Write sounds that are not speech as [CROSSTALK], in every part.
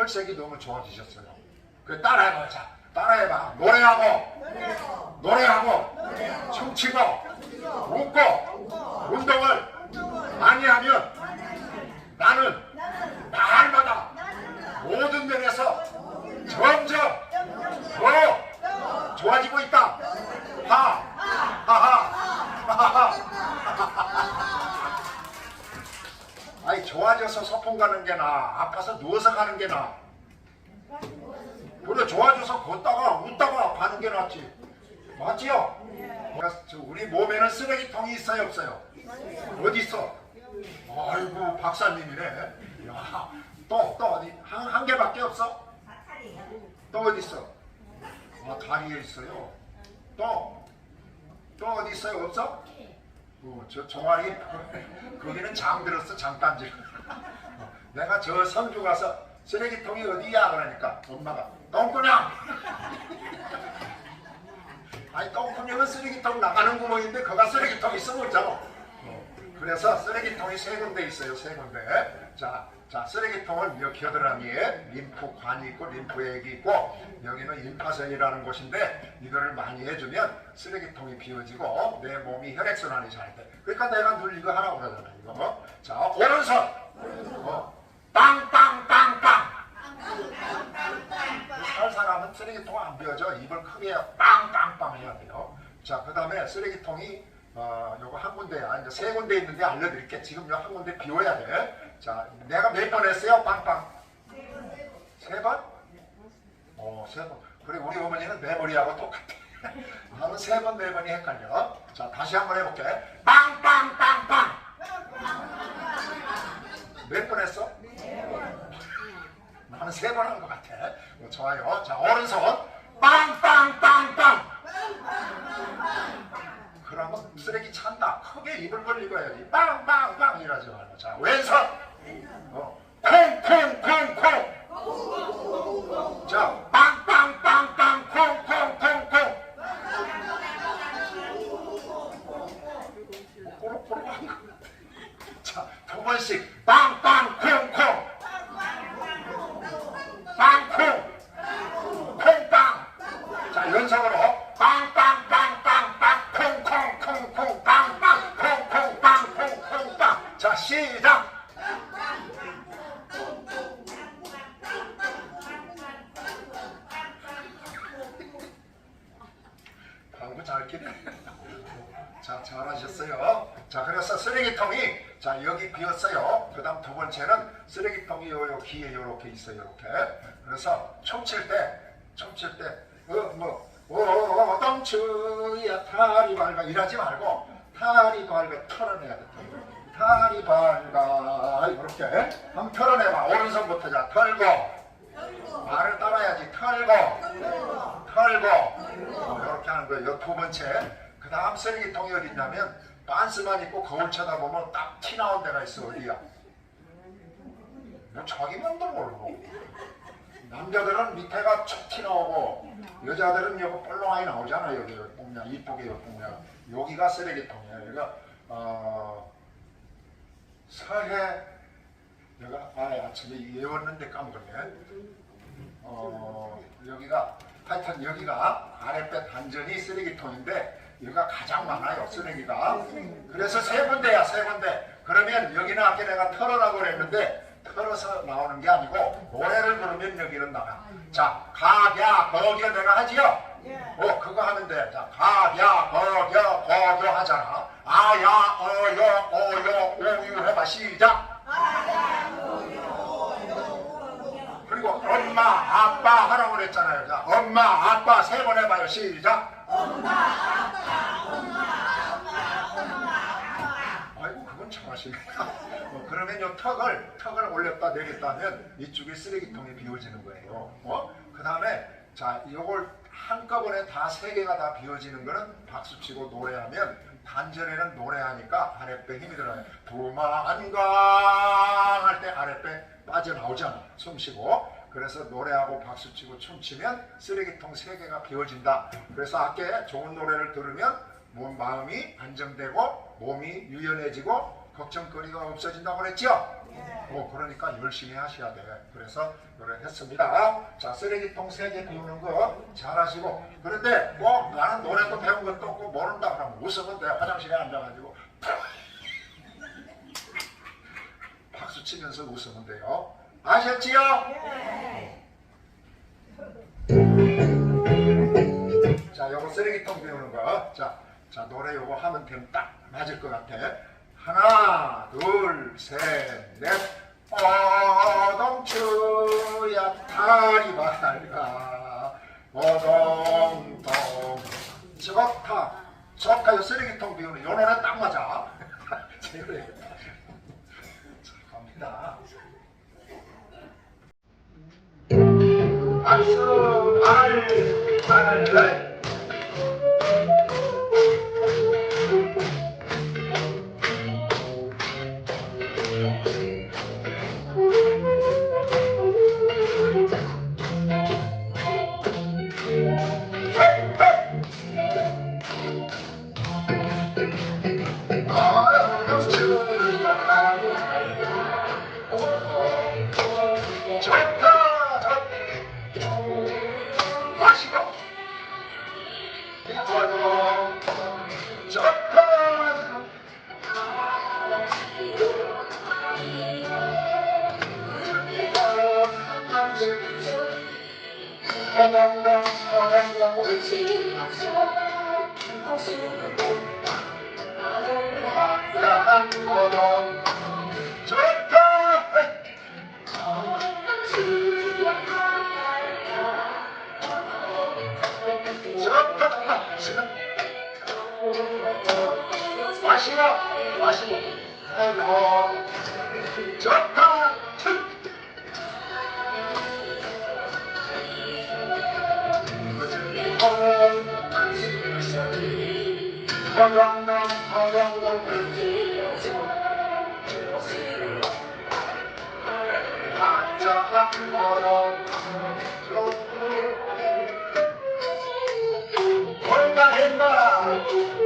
혈색이 너무 좋아지셨어요. 그 따라해봐. 자, 따라해봐. 노래하고, 노래하고, 춤추고, 웃고, 운동을 많이 하면 나는 날마다 모든 면에서 점점 더 좋아지고 있다. 하, 하하, 하하하. 아니 좋아져서 소풍 가는 게 나아. 아파서 누워서 가는 게 나아. 그래 좋아져서 걷다가 웃다가 가는 게 낫지. 맞지요? 저 우리 몸에는 쓰레기통이 있어요 없어요? 어디 있어? 아이고 박사님이네. 야, 또, 또 어디? 한, 한 개밖에 없어? 또 어디 있어? 아, 다리에 있어요. 또, 또 어디 있어요? 없어? 어, 저 종아리, [LAUGHS] 거기는 장 들었어, 장단지. 어, 내가 저 성주 가서 쓰레기통이 어디야? 그러니까 엄마가 똥구녕! [LAUGHS] 아니 똥구녕은 쓰레기통 나가는 구멍인데 거가 쓰레기통 있으면 없잖아. 어, 그래서 쓰레기통이 세 군데 있어요, 세 군데. 자, 자 쓰레기통은 몇 겨드랑이에 림프관이 있고 림프액이 있고 여기는 임파선이라는 곳인데 이거를 많이 해주면 쓰레기통이 비워지고 내 몸이 혈액순환이 잘 돼. 그러니까 내가 늘 이거 하라고 그러잖아, 이거. 자, 오른손. 어, 빵빵빵빵. 살 사람은 쓰레기통 안 비워져 입을 크게 빵빵빵 해야 돼요. 자, 그 다음에 쓰레기통이 어, 요거 한 군데야. 이제 세 군데 있는데 알려드릴게. 지금 요 한 군데 비워야 돼. 자, 내가 몇 번 했어요? 빵빵. 세 번? 어, 세 번. 그래, 우리 어머니는 네 번이하고 똑같아. [LAUGHS] 나는 세 번, 네 번이 헷갈려. 자, 다시 한번 해볼게. 빵빵빵빵. 몇 번 했어? 나는 세번 한 것 같아. 어, 좋아요. 자, 오른손. 빵빵빵빵. 그러면 쓰레기 찬다. 크게 입을 벌리고 해야지. 빵빵빵 이러지 말고. 자, 왼손. 어. 콩콩콩콩. 자, 빵빵빵빵 콩콩콩콩. 꼬록꼬록 한 거. 자, 두 번씩 빵빵 콩콩. 빵콩. 끼네. [LAUGHS] 자, 잘하셨어요. 자, 그래서 쓰레기통이 자 여기 비었어요. 그 다음 두 번째는 쓰레기통이 요, 요 귀에 요렇게 있어요. 요렇게. 그래서 춤출 때, 춤출 때, 어뭐 어, 덩추야 다리 밝아 이러지 말고 다리 밝아 털어내야 돼. 다리 밝아 이렇게 한번 털어내봐. 오른손부터 자 털고 말을 따라야지 털고 털고 어, 이렇게 하는 거예요. 두 번째. 그 다음 쓰레기통이 어디 있냐면 반스만 입고 거울 쳐다보면 딱 티 나온 데가 있어 어디야? 뭐 자기 맘도 모르고 남자들은 밑에가 촉티 나오고 여자들은 여기 볼롱하게 나오잖아 여기 보면 이쁘게 보면. 여기가 쓰레기통이에요 여기가 어, 서해. 내가 아 아침에 외웠는데 까먹었네. 어, 여기가 하여튼 여기가 아랫배 단전이 쓰레기통인데 여기가 가장 많아요 쓰레기가. 그래서 세 군데야 세 군데. 그러면 여기는 아까 내가 털어라고 그랬는데 털어서 나오는 게 아니고 노래를 부르면 여기는 나가. 자 가야 거겨 내가 하지요? 어 그거 하면 돼자 가야 거겨 거겨 하잖아. 아야 어여 어여 오유 해봐. 시작 그리고 엄마 아빠 하라고 그랬잖아요 자 엄마 아빠 세 번 해봐요 시작 아이고 그건 잘하시네. 어, [LAUGHS] 그러면 요 턱을 턱을 올렸다 내렸다 하면 이쪽에 쓰레기통이 비워지는 거예요. 어? 그 다음에 자 요걸 한꺼번에 다 세 개가 다 비워지는 거는 박수치고 노래하면 단전에는 노래하니까 아랫배 힘이 들어요. 도망강 할때 아랫배 빠져나오잖아. 숨 쉬고. 그래서 노래하고 박수치고 춤추면 쓰레기통 세 개가 비워진다. 그래서 아까 좋은 노래를 들으면 몸 마음이 안정되고 몸이 유연해지고 걱정거리가 없어진다고 그랬죠? 어, 그러니까 열심히 하셔야 돼. 그래서 노래 했습니다. 자, 쓰레기통 세 개 비우는 거 잘하시고. 그런데 뭐 나는 노래도 배운 것도 없고 모른다 그러면 웃으면 돼. 화장실에 앉아가지고. [LAUGHS] 박수 치면서 웃으면 돼요. 아셨지요? 자, 요거 쓰레기통 비우는 거. 자, 자, 노래 요거 하면 되면 딱 맞을 것 같아. 하나, 둘, 셋, 넷. 어동추야 다리 밝아. 어동동. 좋다. 좋다. 요 쓰레기통 비우는 요 노래 딱 맞아. [LAUGHS] 제로야겠다. 자, 갑니다. 알, 야한 거도 좋다. 좋다. 마시 고 마시고 아이고 좋다. 허영남 허영남 한자한 거로 얼마 했나 하하하하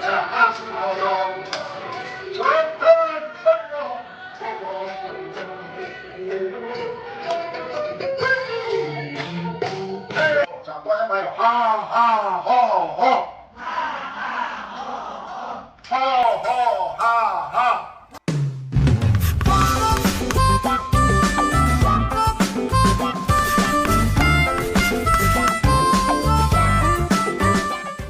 자, Ah, ó.